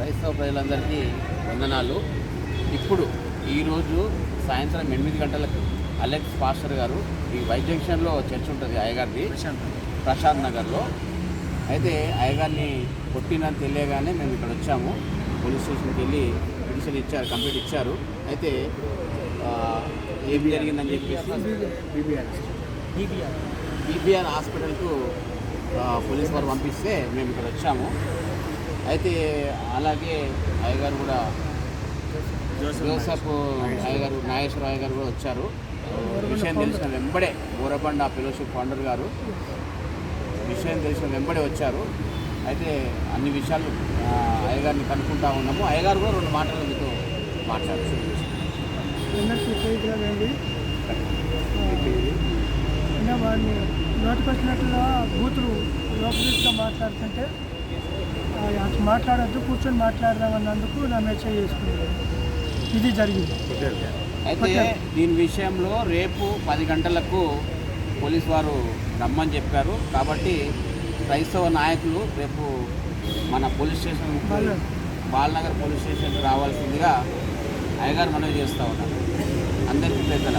క్రైస్తవ ప్రజలందరికీ వందనాలు. ఇప్పుడు ఈరోజు సాయంత్రం ఎనిమిది గంటలకు అలెక్స్ పాస్టర్ గారు ఈ వై జంక్షన్లో చర్చ్ ఉంటుంది అయ్యగారిది. ప్రశాంత్ నగర్లో. అయితే అయ్యగారిని కొట్టినని తెలియగానే మేము ఇక్కడ వచ్చాము. పోలీస్ స్టేషన్కి వెళ్ళి పిటిషన్ ఇచ్చారు కంప్లీట్ ఇచ్చారు. అయితే ఏం జరిగిందని చెప్పేసి బీబీఆర్ హాస్పిటల్కు పోలీస్ వారు పంపిస్తే మేము ఇక్కడ వచ్చాము. అయితే అలాగే అయ్యగారు కూడా జోసఫ్ అయ్యగారు నాగేశ్వర అయ్యగారు కూడా వచ్చారు. విషయం తెలిసిన వెంబడే బోరబండ ఫెలోషిప్ ఫౌండర్ గారు విషయం తెలిసిన వెంబడే వచ్చారు. అయితే అన్ని విషయాలు అయ్యగారిని కనుక్కుంటా ఉన్నాము. అయ్యగారు కూడా రెండు మాటలు మీతో మాట్లాడారు. వాడిని నోటికొచ్చినట్లుగా బూతులు లోపలిగా మాట్లాడుతుంటే అటు మాట్లాడొద్దు కూర్చొని మాట్లాడదామన్నందుకు నా మెసేజ్ చేసుకున్నాను ఇది జరిగింది. అయితే దీని విషయంలో రేపు పది గంటలకు పోలీస్ వారు రమ్మని చెప్పారు. కాబట్టి క్రైస్తవ నాయకులు రేపు మన police station Balanagar. Balanagar police స్టేషన్కి రావాల్సిందిగా అయ్యగారు మనవి చేస్తూ ఉన్నారు. అందరికీ పెద్దల